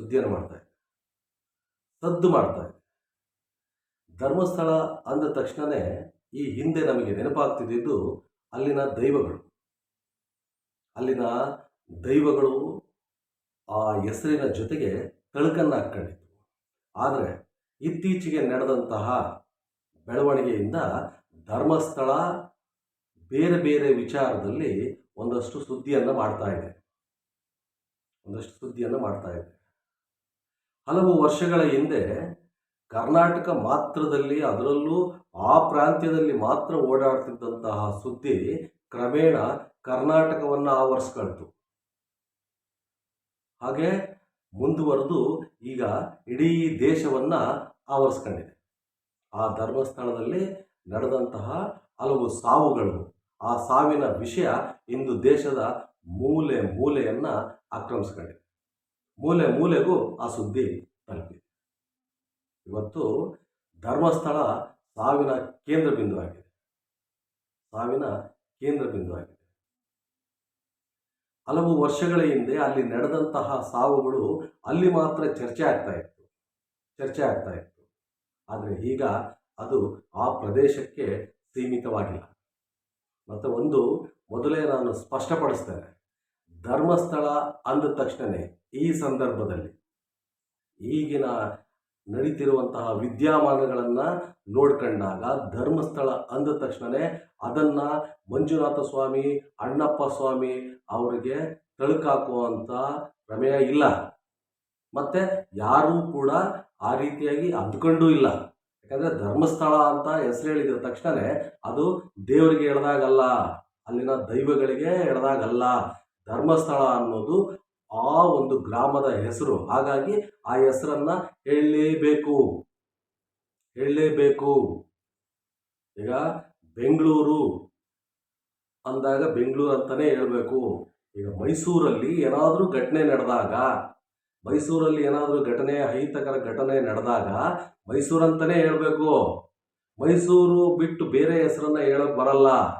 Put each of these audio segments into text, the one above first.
ಸುದ್ದಿಯನ್ನು ಮಾಡ್ತಾ ಇದೆ. ಸದ್ದು ಮಾಡ್ತಾ ಇದೆ. ಧರ್ಮಸ್ಥಳ ಅಂದ ತಕ್ಷಣವೇ ಈ ಹಿಂದೆ ನಮಗೆ ನೆನಪಾಗ್ತಿದ್ದು ಅಲ್ಲಿನ ದೈವಗಳು. ಅಲ್ಲಿನ ದೈವಗಳು ಆ ಹೆಸರಿನ ಜೊತೆಗೆ ತಳಕನ್ನು ಹಾಕ್ಕೊಂಡಿತ್ತು ಆದರೆ ಇತ್ತೀಚೆಗೆ ನಡೆದಂತಹ ಬೆಳವಣಿಗೆಯಿಂದ ಧರ್ಮಸ್ಥಳ ಬೇರೆ ಬೇರೆ ವಿಚಾರದಲ್ಲಿ ಒಂದಷ್ಟು ಸುದ್ದಿಯನ್ನು ಮಾಡ್ತಾ ಇದೆ. ಒಂದಷ್ಟು ಸುದ್ದಿಯನ್ನು ಮಾಡ್ತಾ ಇದೆ. ಹಲವು ವರ್ಷಗಳ ಹಿಂದೆ ಕರ್ನಾಟಕ ಮಾತ್ರದಲ್ಲಿ ಅದರಲ್ಲೂ ಆ ಪ್ರಾಂತ್ಯದಲ್ಲಿ ಮಾತ್ರ ಓಡಾಡ್ತಿದ್ದಂತಹ ಸುದ್ದಿ ಕ್ರಮೇಣ ಕರ್ನಾಟಕವನ್ನು ಆವರಿಸ್ಕೊಳ್ತು. ಹಾಗೆ ಮುಂದುವರೆದು ಈಗ ಇಡೀ ದೇಶವನ್ನು ಆವರಿಸ್ಕೊಂಡಿದೆ. ಆ ಧರ್ಮಸ್ಥಳದಲ್ಲಿ ನಡೆದಂತಹ ಹಲವು ಸಾವುಗಳು, ಆ ಸಾವಿನ ವಿಷಯ ಇಂದು ದೇಶದ ಮೂಲೆ ಮೂಲೆಯನ್ನು ಆಕ್ರಮಿಸ್ಕೊಂಡಿದೆ. ಮೂಲೆ ಮೂಲೆಗೂ ಆ ಸುದ್ದಿ ತಲುಪಿದೆ ಇವತ್ತು ಧರ್ಮಸ್ಥಳ ಸಾವಿನ ಕೇಂದ್ರ ಬಿಂದು ಆಗಿದೆ ಸಾವಿನ ಕೇಂದ್ರ ಬಿಂದು ಆಗಿದೆ ಹಲವು ವರ್ಷಗಳ ಹಿಂದೆ ಅಲ್ಲಿ ನಡೆದಂತಹ ಸಾವುಗಳು ಅಲ್ಲಿ ಮಾತ್ರ ಚರ್ಚೆ ಆಗ್ತಾ ಇತ್ತು. ಚರ್ಚೆ ಆಗ್ತಾ ಇತ್ತು. ಆದರೆ ಈಗ ಅದು ಆ ಪ್ರದೇಶಕ್ಕೆ ಸೀಮಿತವಾಗಿಲ್ಲ. ಮತ್ತು ಒಂದು ಮೊದಲೇ ನಾನು ಸ್ಪಷ್ಟಪಡಿಸ್ತೇನೆ. ಧರ್ಮಸ್ಥಳ ಅಂದ ತಕ್ಷಣವೇ ಈ ಸಂದರ್ಭದಲ್ಲಿ ಈಗಿನ ನಡೀತಿರುವಂತಹ ವಿದ್ಯಮಾನಗಳನ್ನು ನೋಡ್ಕೊಂಡಾಗ ಧರ್ಮಸ್ಥಳ ಅಂದ ತಕ್ಷಣವೇ ಅದನ್ನು ಮಂಜುನಾಥ ಸ್ವಾಮಿ, ಅಣ್ಣಪ್ಪ ಸ್ವಾಮಿ ಅವರಿಗೆ ತಳುಕಾಕುವಂಥ ಪ್ರಮೇಯ ಇಲ್ಲ. ಮತ್ತು ಯಾರೂ ಕೂಡ ಆ ರೀತಿಯಾಗಿ ಅಂದ್ಕೊಂಡೂ ಇಲ್ಲ. ಯಾಕಂದರೆ ಧರ್ಮಸ್ಥಳ ಅಂತ ಹೆಸರು ಹೇಳಿದ ತಕ್ಷಣವೇ ಅದು ದೇವರಿಗೆ ಎಳ್ದಾಗಲ್ಲ, ಅಲ್ಲಿನ ದೈವಗಳಿಗೆ ಎಳ್ದಾಗಲ್ಲ. ಧರ್ಮಸ್ಥಳ ಅನ್ನೋದು ಆ ಒಂದು ಗ್ರಾಮದ ಹೆಸರು. ಹಾಗಾಗಿ ಆ ಹೆಸರನ್ನ ಹೇಳಲೇಬೇಕು. ಹೇಳಲೇಬೇಕು. ಈಗ ಬೆಂಗಳೂರು ಅಂದಾಗ ಬೆಂಗಳೂರು ಅಂತಲೇ ಹೇಳಬೇಕು. ಈಗ ಮೈಸೂರಲ್ಲಿ ಏನಾದರೂ ಘಟನೆ ನಡೆದಾಗ, ಮೈಸೂರಲ್ಲಿ ಏನಾದರೂ ಘಟನೆ, ಅಹಿತಕರ ಘಟನೆ ನಡೆದಾಗ ಮೈಸೂರು ಅಂತಲೇ ಹೇಳಬೇಕು. ಮೈಸೂರು ಬಿಟ್ಟು ಬೇರೆ ಹೆಸರನ್ನ ಹೇಳೋಕೆ ಬರಲ್ಲ.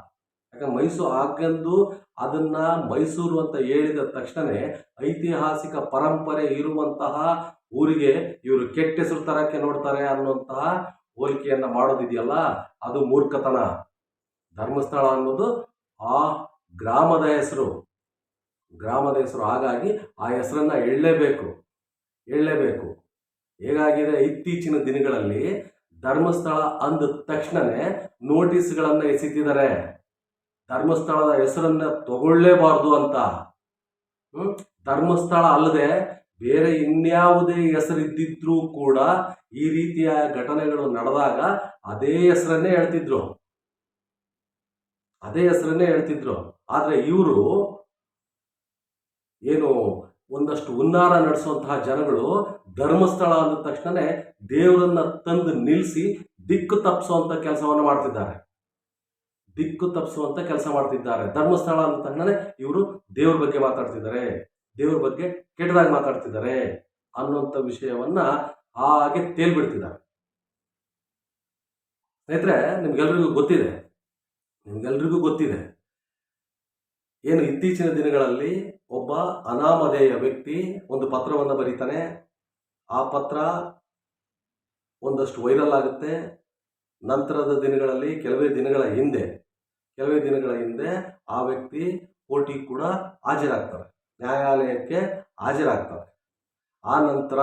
ಯಾಕಂದ್ರೆ ಮೈಸೂರು ಹಾಕಂದು ಅದನ್ನ ಮೈಸೂರು ಅಂತ ಹೇಳಿದ ತಕ್ಷಣವೇ ಐತಿಹಾಸಿಕ ಪರಂಪರೆ ಇರುವಂತಹ ಊರಿಗೆ ಇವರು ಕೆಟ್ಟ ಹೆಸರು ತರಕ್ಕೆ ನೋಡ್ತಾರೆ ಅನ್ನುವಂತಹ ಹೋಲಿಕೆಯನ್ನ ಮಾಡೋದಿದೆಯಲ್ಲ, ಅದು ಮೂರ್ಖತನ. ಧರ್ಮಸ್ಥಳ ಅನ್ನೋದು ಆ ಗ್ರಾಮದ ಹೆಸರು. ಗ್ರಾಮದ ಹೆಸರು ಹಾಗಾಗಿ ಆ ಹೆಸರನ್ನ ಹೇಳಲೇಬೇಕು. ಹೇಳಲೇಬೇಕು. ಹೇಗಾಗಿದೆ? ಇತ್ತೀಚಿನ ದಿನಗಳಲ್ಲಿ ಧರ್ಮಸ್ಥಳ ಅಂದ ತಕ್ಷಣವೇ ನೋಟಿಸ್ಗಳನ್ನು ಎಸೆತಿದ್ದಾರೆ. ಧರ್ಮಸ್ಥಳದ ಹೆಸರನ್ನ ತಗೊಳ್ಳೇಬಾರ್ದು ಅಂತ? ಧರ್ಮಸ್ಥಳ ಅಲ್ಲದೆ ಬೇರೆ ಇನ್ಯಾವುದೇ ಹೆಸರಿದ್ದಿದ್ರೂ ಕೂಡ ಈ ರೀತಿಯ ಘಟನೆಗಳು ನಡೆದಾಗ ಅದೇ ಹೆಸರನ್ನೇ ಹೇಳ್ತಿದ್ರು. ಅದೇ ಹೆಸರನ್ನೇ ಹೇಳ್ತಿದ್ರು. ಆದರೆ ಇವರು ಏನು ಒಂದಷ್ಟು ಉನ್ನಾರ ನಡೆಸುವಂತಹ ಜನಗಳು ಧರ್ಮಸ್ಥಳ ಅಂದ ತಕ್ಷಣನೇ ದೇವರನ್ನ ತಂದು ನಿಲ್ಲಿಸಿ ದಿಕ್ಕು ತಪ್ಪಿಸುವಂಥ ಕೆಲಸವನ್ನು ಮಾಡ್ತಿದ್ದಾರೆ. ದಿಕ್ಕು ತಪ್ಪಿಸುವಂತ ಕೆಲಸ ಮಾಡ್ತಿದ್ದಾರೆ. ಧರ್ಮಸ್ಥಳ ಅಂದ ತಕ್ಷಣನೇ ಇವರು ದೇವ್ರ ಬಗ್ಗೆ ಮಾತಾಡ್ತಿದ್ದಾರೆ. ದೇವ್ರ ಬಗ್ಗೆ ಕೆಟ್ಟದಾಗಿ ಮಾತಾಡ್ತಿದ್ದಾರೆ ಅನ್ನುವಂಥ ವಿಷಯವನ್ನ ಹಾಗೆ ತೇಲ್ಬಿಡ್ತಿದ್ದಾರೆ. ಸ್ನೇಹಿತರೆ, ನಿಮ್ಗೆಲ್ರಿಗೂ ಗೊತ್ತಿದೆ. ನಿಮ್ಗೆಲ್ರಿಗೂ ಗೊತ್ತಿದೆ. ಏನು ಇತ್ತೀಚಿನ ದಿನಗಳಲ್ಲಿ ಒಬ್ಬ ಅನಾಮಧೇಯ ವ್ಯಕ್ತಿ ಒಂದು ಪತ್ರವನ್ನು ಬರೀತಾನೆ. ಆ ಪತ್ರ ಒಂದಷ್ಟು ವೈರಲ್ ಆಗುತ್ತೆ. ನಂತರದ ದಿನಗಳಲ್ಲಿ ಕೆಲವೇ ದಿನಗಳ ಹಿಂದೆ, ಕೆಲವೇ ದಿನಗಳ ಹಿಂದೆ ಆ ವ್ಯಕ್ತಿ ಕೋರ್ಟಿಗೆ ಕೂಡ ಹಾಜರಾಗ್ತಾರೆ ನ್ಯಾಯಾಲಯಕ್ಕೆ ಹಾಜರಾಗ್ತಾರೆ ಆ ನಂತರ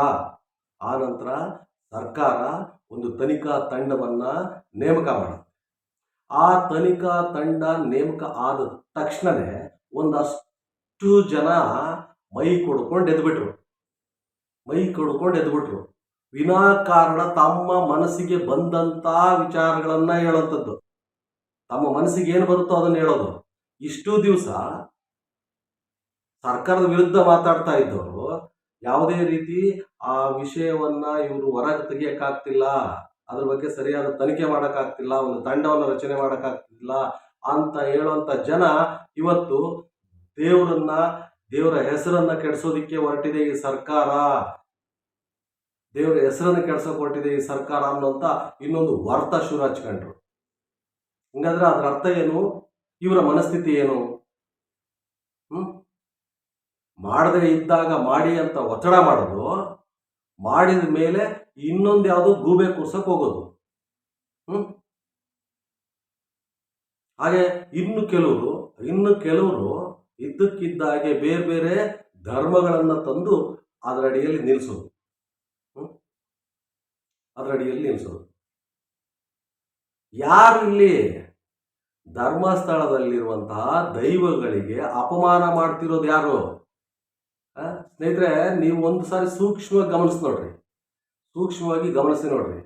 ಆ ನಂತರ ಸರ್ಕಾರ ಒಂದು ತನಿಖಾ ತಂಡವನ್ನು ನೇಮಕ ಮಾಡುತ್ತೆ. ಆ ತನಿಖಾ ತಂಡ ನೇಮಕ ಆದ ತಕ್ಷಣವೇ ಒಂದಷ್ಟು ಜನ ಮೈ ಕೊಡ್ಕೊಂಡು ಎದ್ಬಿಟ್ರು. ಮೈ ಕೊಡ್ಕೊಂಡು ಎದ್ಬಿಟ್ರು. ವಿನಾಕಾರಣ ತಮ್ಮ ಮನಸ್ಸಿಗೆ ಬಂದಂತ ವಿಚಾರಗಳನ್ನ ಹೇಳುವಂಥದ್ದು. ತಮ್ಮ ಮನಸ್ಸಿಗೆ ಏನು ಬರುತ್ತೋ ಅದನ್ನ ಹೇಳೋದು. ಇಷ್ಟು ದಿವಸ ಸರ್ಕಾರದ ವಿರುದ್ಧ ಮಾತಾಡ್ತಾ ಇದ್ದವರು, ಯಾವುದೇ ರೀತಿ ಆ ವಿಷಯವನ್ನ ಇವರು ಹೊರಗೆ ತೆಗಿಯಕ್ಕಾಗ್ತಿಲ್ಲ, ಅದ್ರ ಬಗ್ಗೆ ಸರಿಯಾದ ತನಿಖೆ ಮಾಡೋಕ್ಕಾಗ್ತಿಲ್ಲ, ಒಂದು ತಂಡವನ್ನು ರಚನೆ ಮಾಡೋಕ್ಕಾಗ್ತಿಲ್ಲ ಅಂತ ಹೇಳುವಂಥ ಜನ ಇವತ್ತು ದೇವರನ್ನ, ದೇವರ ಹೆಸರನ್ನ ಕೆಡಿಸೋದಿಕ್ಕೆ ಹೊರಟಿದೆ ಈ ಸರ್ಕಾರ. ದೇವರ ಹೆಸರನ್ನು ಕೆಡ್ಸೋಕೆ ಹೊರಟಿದೆ ಈ ಸರ್ಕಾರ ಅನ್ನೋಂಥ ಇನ್ನೊಂದು ವರ್ತ ಶುರು ಹಚ್ಕೊಂಡ್ರು. ಹಂಗಾದ್ರೆ ಅದರ ಅರ್ಥ ಏನು? ಇವರ ಮನಸ್ಥಿತಿ ಏನು? ಮಾಡದೇ ಇದ್ದಾಗ ಮಾಡಿ ಅಂತ ಒತ್ತಡ ಮಾಡೋದು, ಮಾಡಿದ ಮೇಲೆ ಇನ್ನೊಂದು ಯಾವುದು ಗೂಬೆ ಕೂರ್ಸಕ್ ಹೋಗೋದು. ಹ್ಮ್? ಹಾಗೆ ಇನ್ನು ಕೆಲವರು ಇನ್ನು ಕೆಲವರು ಇದ್ದಕ್ಕಿದ್ದಾಗೆ ಬೇರೆ ಬೇರೆ ಧರ್ಮಗಳನ್ನು ತಂದು ಅದರ ಅಡಿಯಲ್ಲಿ ನಿಲ್ಲಿಸೋದು ಅದರ ಅಡಿಯಲ್ಲಿ ನಿಲ್ಲಿಸೋದು ಯಾರು ಇಲ್ಲಿ ಧರ್ಮಸ್ಥಳದಲ್ಲಿರುವಂತಹ ದೈವಗಳಿಗೆ ಅಪಮಾನ ಮಾಡ್ತಿರೋದು ಯಾರು? ಸ್ನೇಹಿತರೆ, ನೀವು ಒಂದು ಸಾರಿ ಸೂಕ್ಷ್ಮವಾಗಿ ಗಮನಿಸಿ ನೋಡ್ರಿ. ಸೂಕ್ಷ್ಮವಾಗಿ ಗಮನಿಸಿ ನೋಡ್ರಿ.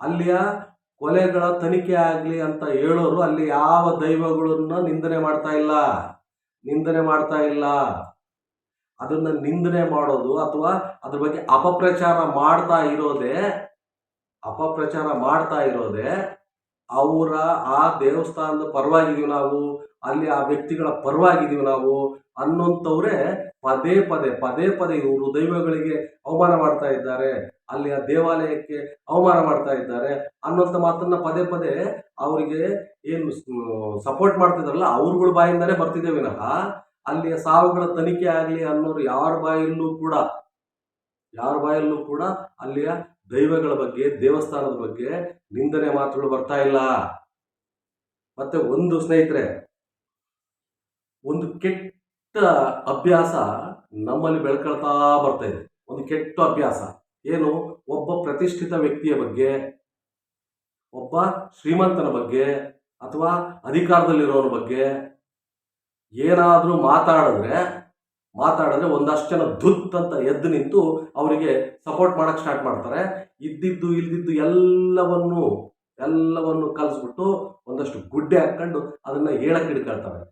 ಅಲ್ಲಿಯ ಕೊಲೆಗಳ ತನಿಖೆ ಆಗಲಿ ಅಂತ ಹೇಳೋರು ಅಲ್ಲಿ ಯಾವ ದೈವಗಳನ್ನ ನಿಂದನೆ ಮಾಡ್ತಾ ಇಲ್ಲ? ನಿಂದನೆ ಮಾಡ್ತಾ ಇಲ್ಲ. ಅದನ್ನ ನಿಂದನೆ ಮಾಡೋದು ಅಥವಾ ಅದ್ರ ಬಗ್ಗೆ ಅಪಪ್ರಚಾರ ಮಾಡ್ತಾ ಇರೋದೇ ಅಪಪ್ರಚಾರ ಮಾಡ್ತಾ ಇರೋದೇ ಅವರ ಆ ದೇವಸ್ಥಾನದ ಪರವಾಗಿದೀವಿ ನಾವು, ಅಲ್ಲಿ ಆ ವ್ಯಕ್ತಿಗಳ ಪರವಾಗಿದೀವಿ ನಾವು ಅನ್ನೋಂಥವ್ರೆ ಪದೇ ಪದೇ ಪದೇ ಪದೇ ಇವರು ದೈವಗಳಿಗೆ ಅವಮಾನ ಮಾಡ್ತಾ ಇದ್ದಾರೆ, ಅಲ್ಲಿ ಆ ದೇವಾಲಯಕ್ಕೆ ಅವಮಾನ ಮಾಡ್ತಾ ಇದ್ದಾರೆ ಅನ್ನೋಂಥ ಮಾತನ್ನ ಪದೇ ಪದೇ ಅವರಿಗೆ ಏನು ಸಪೋರ್ಟ್ ಮಾಡ್ತಿದಾರಲ್ಲ ಅವ್ರಗಳ ಬಾಯಿಂದಾನೇ ಬರ್ತಿದೆ ವಿನಃ ಅಲ್ಲಿಯ ಸಾವುಗಳ ತನಿಖೆ ಆಗಲಿ ಅನ್ನೋರು ಯಾರ ಬಾಯಲ್ಲೂ ಕೂಡ, ಯಾರ ಬಾಯಲ್ಲೂ ಕೂಡ ಅಲ್ಲಿಯ ದೈವಗಳ ಬಗ್ಗೆ, ದೇವಸ್ಥಾನದ ಬಗ್ಗೆ ನಿಂದನೆ ಮಾತುಗಳು ಬರ್ತಾ ಇಲ್ಲ. ಮತ್ತೆ ಒಂದು ಸ್ನೇಹಿತರೆ, ಒಂದು ಕೆಟ್ಟ ಅಭ್ಯಾಸ ನಮ್ಮಲ್ಲಿ ಬೆಳ್ಕೊಳ್ತಾ ಬರ್ತಾ ಇದೆ. ಒಂದು ಕೆಟ್ಟ ಅಭ್ಯಾಸ. ಏನು? ಒಬ್ಬ ಪ್ರತಿಷ್ಠಿತ ವ್ಯಕ್ತಿಯ ಬಗ್ಗೆ, ಒಬ್ಬ ಶ್ರೀಮಂತನ ಬಗ್ಗೆ, ಅಥವಾ ಅಧಿಕಾರದಲ್ಲಿರೋರ ಬಗ್ಗೆ ಏನಾದರೂ ಮಾತಾಡಿದ್ರೆ ಮಾತಾಡಿದ್ರೆ ಒಂದಷ್ಟು ಜನ ಧುತ್ ಅಂತ ಎದ್ದು ನಿಂತು ಅವರಿಗೆ ಸಪೋರ್ಟ್ ಮಾಡೋಕೆ ಸ್ಟಾರ್ಟ್ ಮಾಡ್ತಾರೆ. ಇದ್ದಿದ್ದು, ಇಲ್ದಿದ್ದು ಎಲ್ಲವನ್ನು ಎಲ್ಲವನ್ನು ಕಲಿಸ್ಬಿಟ್ಟು ಒಂದಷ್ಟು ಗುಡ್ಡೆ ಹಾಕೊಂಡು ಅದನ್ನ ಹೇಳಕ್ಕೆ ಹಿಡ್ಕೊಳ್ತಾರೆ.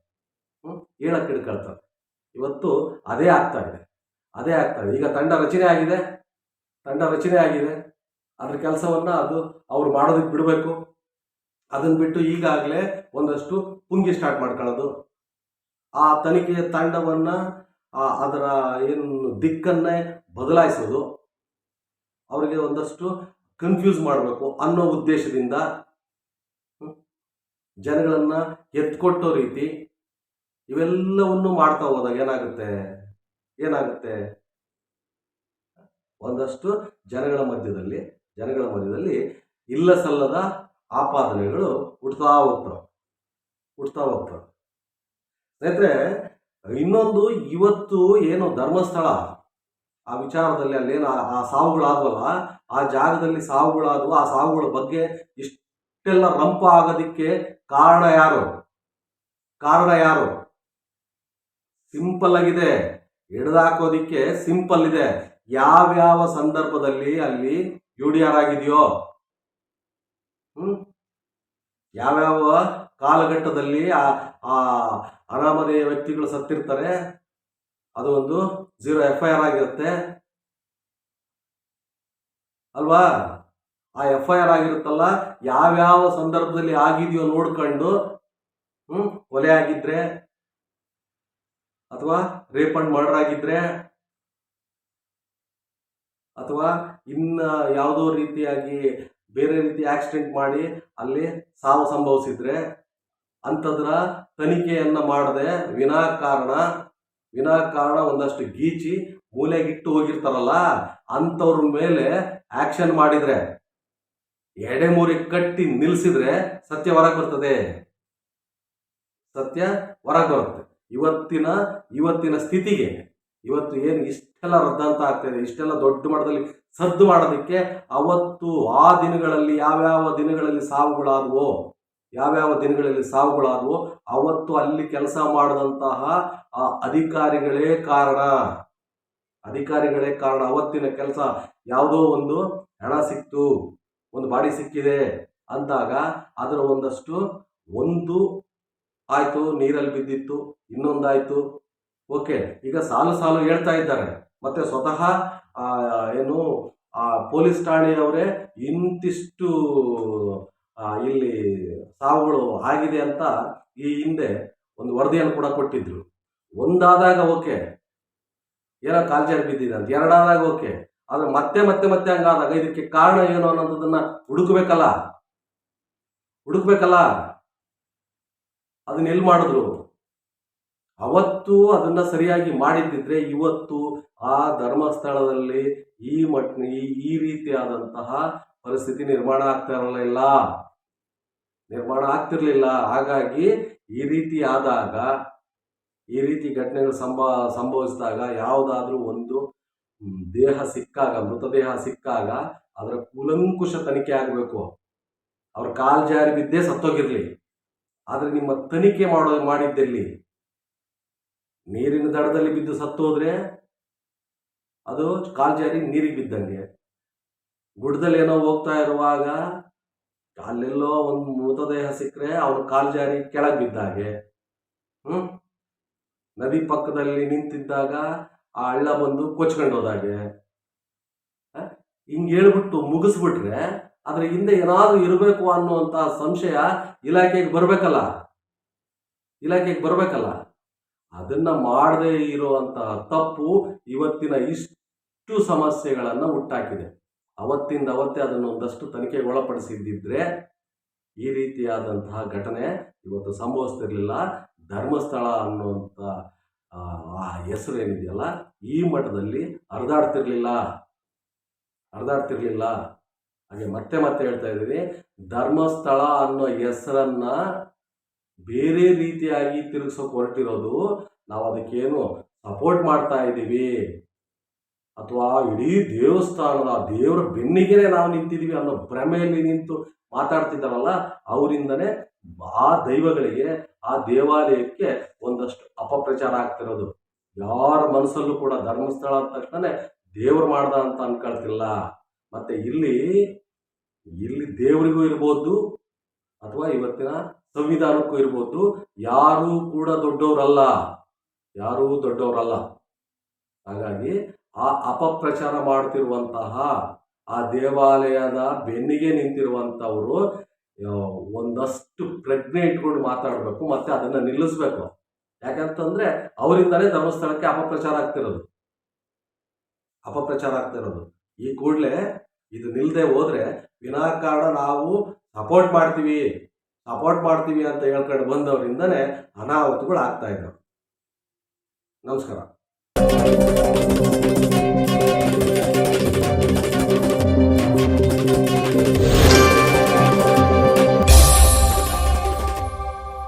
ಹ್ಞೂ ಹೇಳಕ್ ಹಿಡ್ಕೊಳ್ತಾರೆ. ಇವತ್ತು ಅದೇ ಆಗ್ತಾ ಇದೆ. ಅದೇ ಆಗ್ತಾ ಇದೆ. ಈಗ ತಂಡ ರಚನೆ ಆಗಿದೆ. ತಂಡ ರಚನೆ ಆಗಿದೆ. ಅದ್ರ ಕೆಲಸವನ್ನ ಅದು ಅವ್ರು ಮಾಡೋದಕ್ಕೆ ಬಿಡಬೇಕು. ಅದನ್ನ ಬಿಟ್ಟು ಈಗಾಗಲೇ ಒಂದಷ್ಟು ಪುಂಗಿ ಸ್ಟಾರ್ಟ್ ಮಾಡ್ಕೊಳ್ಳೋದು. ಆ ತನಿಖೆಯ ತಂಡವನ್ನ ಅದರ ಏನು ದಿಕ್ಕನ್ನೇ ಬದಲಾಯಿಸೋದು. ಅವರಿಗೆ ಒಂದಷ್ಟು ಕನ್ಫ್ಯೂಸ್ ಮಾಡಬೇಕು ಅನ್ನೋ ಉದ್ದೇಶದಿಂದ ಜನಗಳನ್ನು ಎತ್ಕೊಟ್ಟೋ ರೀತಿ ಇವೆಲ್ಲವನ್ನು ಮಾಡ್ತಾ ಹೋದಾಗ ಏನಾಗುತ್ತೆ? ಏನಾಗುತ್ತೆ? ಒಂದಷ್ಟು ಜನಗಳ ಮಧ್ಯದಲ್ಲಿ ಜನಗಳ ಮಧ್ಯದಲ್ಲಿ ಇಲ್ಲ ಸಲ್ಲದ ಆಪಾದನೆಗಳು ಹುಡ್ತಾ ಹೋಗ್ತವೆ. ಹುಡ್ತಾ ಹೋಗ್ತವೆ. ಸ್ನೇಹಿತರೆ ಇನ್ನೊಂದು ಇವತ್ತು ಏನು ಧರ್ಮಸ್ಥಳ, ಆ ವಿಚಾರದಲ್ಲಿ ಅಲ್ಲೇನು ಆ- ಸಾವುಗಳಾದ್ವಲ್ಲ ಆ ಜಾಗದಲ್ಲಿ ಸಾವುಗಳಾದವು ಆ ಸಾವುಗಳ ಬಗ್ಗೆ ಇಷ್ಟೆಲ್ಲ ರಂಪ ಆಗೋದಿಕ್ಕೆ ಕಾರಣ ಯಾರು? ಕಾರಣ ಯಾರು? ಸಿಂಪಲ್ ಆಗಿದೆ, ಹಿಡಿದಾಕೋದಿಕ್ಕೆ ಸಿಂಪಲ್ ಇದೆ. ಯಾವ್ಯಾವ ಸಂದರ್ಭದಲ್ಲಿ ಅಲ್ಲಿ ಯು ಡಿ ಆರ್ ಆಗಿದೆಯೋ? ಹ್ಮ್? ಯಾವ್ಯಾವ ಕಾಲಘಟ್ಟದಲ್ಲಿ ಆ ಆ ಅನಾಮಧೇಯ ವ್ಯಕ್ತಿಗಳು ಸತ್ತಿರ್ತಾರೆ. ಅದು ಒಂದು ಝೀರೋ ಎಫ್ ಐ ಆರ್ ಆಗಿರುತ್ತೆ. ಅಲ್ವಾ? ಆ ಎಫ್ ಐ ಆರ್ ಆಗಿರುತ್ತಲ್ಲ, ಯಾವ್ಯಾವ ಸಂದರ್ಭದಲ್ಲಿ ಆಗಿದೆಯೋ ನೋಡ್ಕೊಂಡು ಹ್ಞೂ ಕೊಲೆ ಆಗಿದ್ರೆ ಅಥವಾ ರೇಪ್ ಅಂಡ್ ಮರ್ಡರ್ ಆಗಿದ್ರೆ ಅಥವಾ ಇನ್ನ ಯಾವುದೋ ರೀತಿಯಾಗಿ ಬೇರೆ ರೀತಿ ಆಕ್ಸಿಡೆಂಟ್ ಮಾಡಿ ಅಲ್ಲಿ ಸಾವು ಸಂಭವಿಸಿದ್ರೆ ಅಂಥದ್ರ ತನಿಖೆಯನ್ನು ಮಾಡದೆ ವಿನಾಕಾರಣ ವಿನಾಕಾರಣ ಒಂದಷ್ಟು ಗೀಚಿ ಮೂಲೆಗಿಟ್ಟು ಹೋಗಿರ್ತಾರಲ್ಲ, ಅಂಥವ್ರ ಮೇಲೆ ಆಕ್ಷನ್ ಮಾಡಿದ್ರೆ ಎಡೆಮೂರಿ ಕಟ್ಟಿ ನಿಲ್ಸಿದ್ರೆ ಸತ್ಯ ಹೊರಗೆ ಬರ್ತದೆ. ಸತ್ಯ ಹೊರಗೆ ಬರುತ್ತೆ. ಇವತ್ತಿನ ಇವತ್ತಿನ ಸ್ಥಿತಿಗೆ, ಇವತ್ತು ಏನು ಇಷ್ಟೆಲ್ಲ ರದ್ದಾಂತ ಆಗ್ತಾಯಿದೆ ಇಷ್ಟೆಲ್ಲ ದೊಡ್ಡ ಮಟ್ಟದಲ್ಲಿ ಸದ್ದು ಮಾಡೋದಕ್ಕೆ ಅವತ್ತು ಆ ದಿನಗಳಲ್ಲಿ, ಯಾವ್ಯಾವ ದಿನಗಳಲ್ಲಿ ಸಾವುಗಳಾದವೋ ಯಾವ್ಯಾವ ದಿನಗಳಲ್ಲಿ ಸಾವುಗಳಾದವು ಅವತ್ತು ಅಲ್ಲಿ ಕೆಲಸ ಮಾಡಿದಂತಹ ಆ ಅಧಿಕಾರಿಗಳೇ ಕಾರಣ. ಅಧಿಕಾರಿಗಳೇ ಕಾರಣ. ಅವತ್ತಿನ ಕೆಲಸ ಯಾವುದೋ ಒಂದು ಹಣ ಸಿಕ್ತು, ಒಂದು ಬಾಡಿ ಸಿಕ್ಕಿದೆ ಅಂದಾಗ ಅದರ ಒಂದಷ್ಟು ಒಂದು ಆಯಿತು, ನೀರಲ್ಲಿ ಬಿದ್ದಿತ್ತು, ಇನ್ನೊಂದಾಯಿತು. ಓಕೆ, ಈಗ ಸಾಲು ಸಾಲು ಹೇಳ್ತಾ ಇದ್ದಾರೆ. ಮತ್ತೆ ಸ್ವತಃ ಏನು, ಆ, ಪೊಲೀಸ್ ಠಾಣೆಯವರೇ ಇಂತಿಷ್ಟು ಇಲ್ಲಿ ಸಾವುಗಳು ಆಗಿದೆ ಅಂತ ಈ ಹಿಂದೆ ಒಂದು ವರದಿಯನ್ನು ಕೂಡ ಕೊಟ್ಟಿದ್ರು. ಒಂದಾದಾಗ ಓಕೆ, ಏನೋ ಕಾಲ್ಜಾರಿ ಬಿದ್ದಿದೆ ಅಂತ. ಎರಡಾದಾಗ ಓಕೆ, ಆದ್ರೆ ಮತ್ತೆ ಮತ್ತೆ ಮತ್ತೆ ಹಂಗಾದಾಗ ಇದಕ್ಕೆ ಕಾರಣ ಏನು ಅನ್ನೋದನ್ನ ಹುಡುಕ್ಬೇಕಲ್ಲ? ಹುಡುಕ್ಬೇಕಲ್ಲ? ಅದನ್ನ ಎಲ್ಲಿ ಮಾಡಿದ್ರು? ಅವತ್ತು ಅದನ್ನ ಸರಿಯಾಗಿ ಮಾಡಿದ್ದಿದ್ರೆ ಇವತ್ತು ಆ ಧರ್ಮಸ್ಥಳದಲ್ಲಿ ಈ ಮಟ್ ಈ ರೀತಿಯಾದಂತಹ ಪರಿಸ್ಥಿತಿ ನಿರ್ಮಾಣ ಆಗ್ತಾ ಇರಲಿಲ್ಲ ನಿರ್ಮಾಣ ಆಗ್ತಿರಲಿಲ್ಲ. ಹಾಗಾಗಿ ಈ ರೀತಿ ಆದಾಗ, ಈ ರೀತಿ ಘಟನೆಗಳು ಸಂಭ ಸಂಭವಿಸಿದಾಗ ಯಾವುದಾದ್ರೂ ಒಂದು ದೇಹ ಸಿಕ್ಕಾಗ, ಮೃತದೇಹ ಸಿಕ್ಕಾಗ ಅದರ ಕೂಲಂಕುಷ ತನಿಖೆ ಆಗಬೇಕು. ಅವ್ರ ಕಾಲು ಜಾರಿ ಬಿದ್ದೇ ಸತ್ತೋಗಿರಲಿ. ಆದರೆ ನಿಮ್ಮ ತನಿಖೆ ಮಾಡೋ, ಮಾಡಿದ್ದೆಲ್ಲಿ, ನೀರಿನ ದಡದಲ್ಲಿ ಬಿದ್ದು ಸತ್ತೋದ್ರೆ ಅದು ಕಾಲು ಜಾರಿ ನೀರಿಗೆ ಬಿದ್ದಂಗೆ. ಗುಡ್ಡದಲ್ಲಿ ಏನೋ ಹೋಗ್ತಾ ಇರುವಾಗ ಅಲ್ಲೆಲ್ಲೋ ಒಂದು ಮೃತದೇಹ ಸಿಕ್ಕರೆ ಅವ್ರ ಕಾಲು ಜಾರಿ ಕೆಳಗೆ ಬಿದ್ದಾಗೆ ಹ್ಞೂ ನದಿ ಪಕ್ಕದಲ್ಲಿ ನಿಂತಿದ್ದಾಗ ಆ ಹಳ್ಳ ಬಂದು ಕೊಚ್ಕೊಂಡು ಹೋದಾಗೆ? ಹಿಂಗ್. ಹೇಳ್ಬಿಟ್ಟು ಮುಗಿಸ್ಬಿಟ್ರೆ ಅದ್ರ ಹಿಂದೆ ಏನಾದರೂ ಇರಬೇಕು ಅನ್ನುವಂಥ ಸಂಶಯ ಇಲಾಖೆಗೆ ಬರಬೇಕಲ್ಲ. ಇಲಾಖೆಗೆ ಬರಬೇಕಲ್ಲ. ಅದನ್ನ ಮಾಡದೇ ಇರುವಂತಹ ತಪ್ಪು ಇವತ್ತಿನ ಇಷ್ಟು ಸಮಸ್ಯೆಗಳನ್ನು ಹುಟ್ಟಾಕಿದೆ. ಅವತ್ತಿಂದ ಅವತ್ತೇ ಅದನ್ನು ಒಂದಷ್ಟು ತನಿಖೆಗೆ ಒಳಪಡಿಸಿದ್ದಿದ್ರೆ ಈ ರೀತಿಯಾದಂತಹ ಘಟನೆ ಇವತ್ತು ಸಂಭವಿಸ್ತಿರಲಿಲ್ಲ. ಧರ್ಮಸ್ಥಳ ಅನ್ನುವಂಥ ಆ, ಹೆಸರು ಏನಿದೆಯಲ್ಲ ಈ ಮಠದಲ್ಲಿ ಹರಿದಾಡ್ತಿರ್ಲಿಲ್ಲ. ಹರಿದಾಡ್ತಿರ್ಲಿಲ್ಲ. ಹಾಗೆ ಮತ್ತೆ ಮತ್ತೆ ಹೇಳ್ತಾ ಇದ್ದೀನಿ. ಧರ್ಮಸ್ಥಳ ಅನ್ನೋ ಹೆಸರನ್ನ ಬೇರೆ ರೀತಿಯಾಗಿ ತಿರುಗಿಸೋಕೆ ಹೊರಟಿರೋದು ನಾವು ಅದಕ್ಕೇನು ಸಪೋರ್ಟ್ ಮಾಡ್ತಾ ಇದ್ದೀವಿ. ಅಥವಾ ಇಡೀ ದೇವಸ್ಥಾನದ ದೇವರ ಬೆನ್ನಿಗೆನೆ ನಾವು ನಿಂತಿದ್ದೀವಿ ಅನ್ನೋ ಭ್ರಮೆಯಲ್ಲಿ ನಿಂತು ಮಾತಾಡ್ತಿದ್ದಾರಲ್ಲ, ಅವರಿಂದನೇ ಆ ದೈವಗಳಿಗೆ, ಆ ದೇವಾಲಯಕ್ಕೆ ಒಂದಷ್ಟು ಅಪಪ್ರಚಾರ ಆಗ್ತಿರೋದು. ಯಾರ ಮನಸ್ಸಲ್ಲೂ ಕೂಡ ಧರ್ಮಸ್ಥಳ ಅಂದ ತಕ್ಷಣ ದೇವ್ರು ಮಾಡ್ದ ಅಂತ ಅನ್ಕೊಳ್ತಿಲ್ಲ. ಮತ್ತೆ ಇಲ್ಲಿ ಇಲ್ಲಿ ದೇವರಿಗೂ ಇರ್ಬೋದು, ಅಥವಾ ಇವತ್ತಿನ ಸಂವಿಧಾನಕ್ಕೂ ಇರ್ಬೋದು, ಯಾರೂ ಕೂಡ ದೊಡ್ಡವರಲ್ಲ. ಯಾರೂ ದೊಡ್ಡವರಲ್ಲ. ಹಾಗಾಗಿ ಆ ಅಪಪ್ರಚಾರ ಮಾಡ್ತಿರುವಂತಹ ಆ ದೇವಾಲಯದ ಬೆನ್ನಿಗೆ ನಿಂತಿರುವಂತವರು ಒಂದಷ್ಟು ಪ್ರಜ್ಞೆ ಇಟ್ಕೊಂಡು ಮಾತಾಡಬೇಕು, ಮತ್ತೆ ಅದನ್ನ ನಿಲ್ಲಿಸ್ಬೇಕು. ಯಾಕಂತಂದ್ರೆ ಅವರಿಂದಲೇ ಧರ್ಮಸ್ಥಳಕ್ಕೆ ಅಪಪ್ರಚಾರ ಆಗ್ತಿರೋದು. ಅಪಪ್ರಚಾರ ಆಗ್ತಿರೋದು. ಈ ಕೂಡಲೇ ಇದು ನಿಲ್ಲದೆ ಹೋದ್ರೆ ವಿನಾಕಾರಣ ನಾವು ಸಪೋರ್ಟ್ ಮಾಡ್ತೀವಿ ಸಪೋರ್ಟ್ ಮಾಡ್ತೀವಿ ಅಂತ ಹೇಳ್ಕೊಂಡು ಬಂದವರಿಂದನೇ ಅನಾಹುತಗಳು ಆಗ್ತಾ ಇದ್ದಾವೆ ನಮಸ್ಕಾರ.